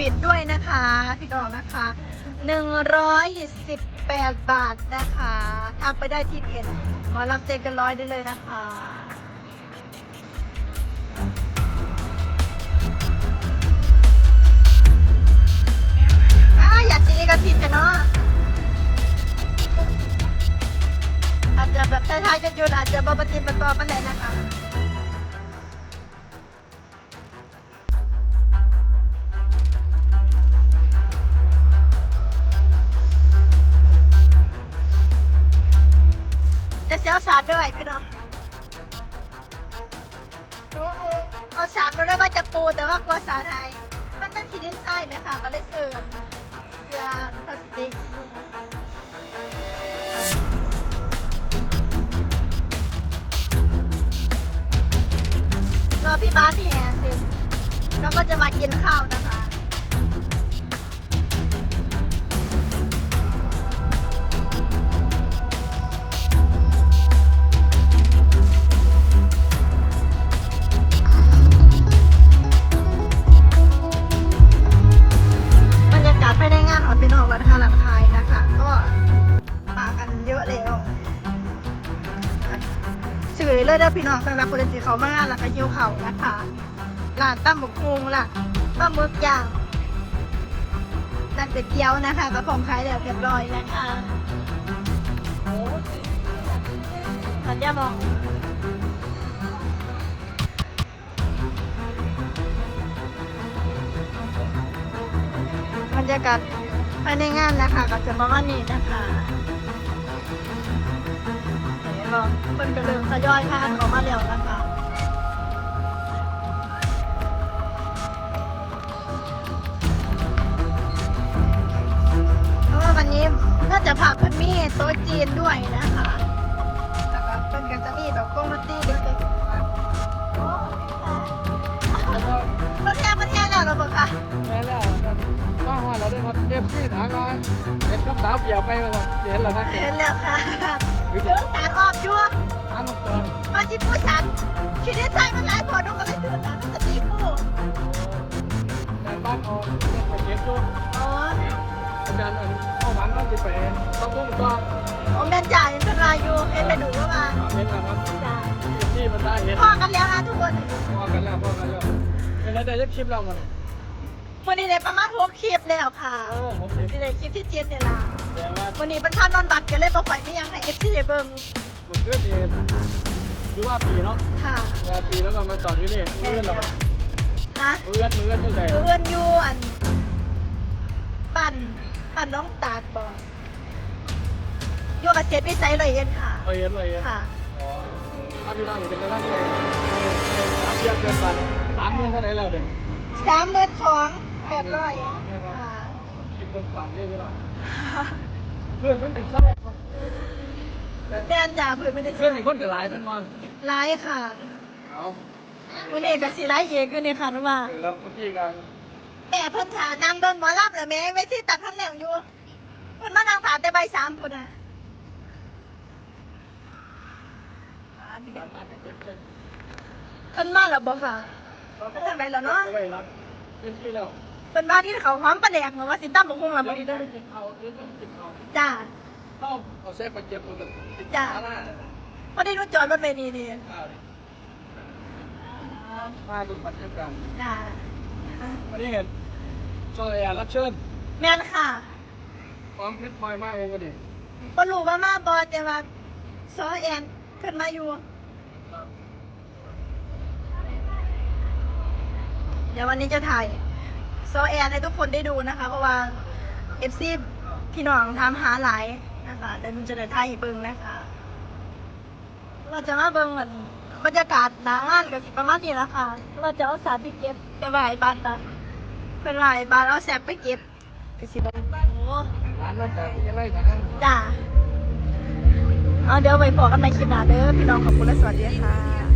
ปิดด้วยนะคะ พี่น้องนะคะ118 บาทนะคะทักไปได้ที่เพจหมอรับเจกันร้อยได้เลยนะคะอาอยากจีกันผิดกันเนาะอาจจะแบบท้ายๆจะหยุดอาจจะบปฏิบั จะเสียวสามด้วยพี่น้องเอาสามเราได้มาจากปูแต่ว่ากลัวสาไทยมันเป็นทีดินใต้ไหมคะก็เลยเสื่อมเกลือพลาสติกรอพี่บ้านแห่สร็จแล้วก็จะมากินข้าวนะคะ เลยเด้อพี่น้องสำหรับคนที่เขามางานหลักยิ้วเขานะคะร้านตั้มบุกฮุงล่ะปลาหมึกย่างร้านเป็ดเกี๊ยวนะคะก็พร้อมขายแล้วเรียบร้อยนะคะสัญญามองบรรยากาศภายในงานนะคะก็จะประมาณนี้นะคะ เดี๋ยวเราเพิ่นก็เริ่มทยอยพานออกมาแล้วนะคะเพราะว่าวันนี้น่าจะผักเพิ่นมีโต๊ะจีนด้วยนะคะแล้วก็เพิ่นก็จะมีแบบโกงดนตรีเด็กๆโอ้ประเทศประเทศแล้วเหราบอกค่ะแม่แล้วครับว่าว่าเราได้ครับเอฟซีถามว่าเอ็ดกับสาวเกี่ยวไปว่าเห็นแล้วนะเห็นแล้วค่ะ เรื่องสารออกยั่วถามมาก่อนมาที่ผู้สันคิดได้ใจมันหลายพอดูก็เลยตื่นสารมันจะตีผู้แต่บ้านเอาไปเก็บดูอ๋ออาจารย์อันเข้าหวังก็จะไปต้องพุ่งก็ผมแม่นจ่ายเป็นรายอยู่เห็นไปดูว่ามาเห็นแล้วครับจ่ายที่มันได้เห็นพ่อกันแล้วนะทุกคนพอกันแล้วพอกันแล้วเป็นอะไรได้คลิปเรามัน วันนี้ได้ประมาณหกคลิปแล้วค่ะเออผมเห็นนี่ได้คลิปที่เจ็ดเนี่ยล่ะแต่ว่าวันนี้เป็นท่านนอนบัตรกันเลยบอกไปไม่ยังให้เอฟซีเบิ่งมันเกิดเหตุคือว่าปีเนาะค่ะว่าปีแล้วก็มาจอดอยู่นี่เพื่อนเราฮะเพื่อนเพื่อนที่ไหนเพื่อนอยู่อันปั่นปั่นน้องตาดบอกโยกกับเจ็ดวิสัยเลยเอ็นค่ะเห็นเลยค่ะอ๋อถ้าพี่น้องเป็นกำลังใจสามเดือนเกินไปสามเดือนเท่าไหร่แล้วเด็กสามเดือนสอง แปดร้อยค่ะคิดเป็นฝันได้ไหมล่ะเพื่อนมันติดเศร้าแม่นจ่าเพื่อนไม่ได้เพื่อนอีกคนก็หลายเป็นมันไลฟ์ค่ะเอาวันนี้กับสีไลฟ์เองก็เนี่ยค่ะนุว่าแล้วเมื่อกี้กันแม่เพิ่นถามนางเดินหมอรับเหรอแม่ไม่ที่ตัดทำแหน่งอยู่เพิ่นมานางถามแต่ใบสามพุ่นอะเพิ่นมาแล้วบอกค่ะเพิ่นทำไรแล้วเนาะไปรับเป็นที่แล้ว เพิ่นมานที่เขาหอมประแดกเหมือนว่าสิตั้มบกคงละบ่เดี๋ยวได้กินเขาเดี๋ยวได้กินเขาจ้าต้องเอาเซฟไปเจ็บคนละจ้าพอได้รู้จอดรถไปนี่นี่มาดูบรรยากาศจ้าวันนี้เห็นโซเลียรับเชิญแม่นค่ะความเพชรพลอยมากเองก็ดีบ่รู้ว่ามาบ่แต่ว่าซอแอนเพิ่นมาอยู่ เดี๋ยววันนี้จะถ่าย โซแอนให้ทุกคนได้ดูนะคะ เพราะว่าเอฟซีพี่น้องทำหาหลายนะคะเดี๋ยวมันจะได้ถ่ายให้เบิ่งนะคะ เราจะมาเบิงเหมือนบรรยากาศหนางานกับประมาณนี้นะคะเราจะเอาสารไปเก็บไปไหวบานตาเป็นไหวบานเอาแสบไปเก็บไปสิบ้านโอ้ร้านนั้นแต่ยังไงนะจ้าเอาเดี๋ยวไปพอกันในคลิปหน้าเด้อพี่น้องขอบคุณและสวัสดีค่ะ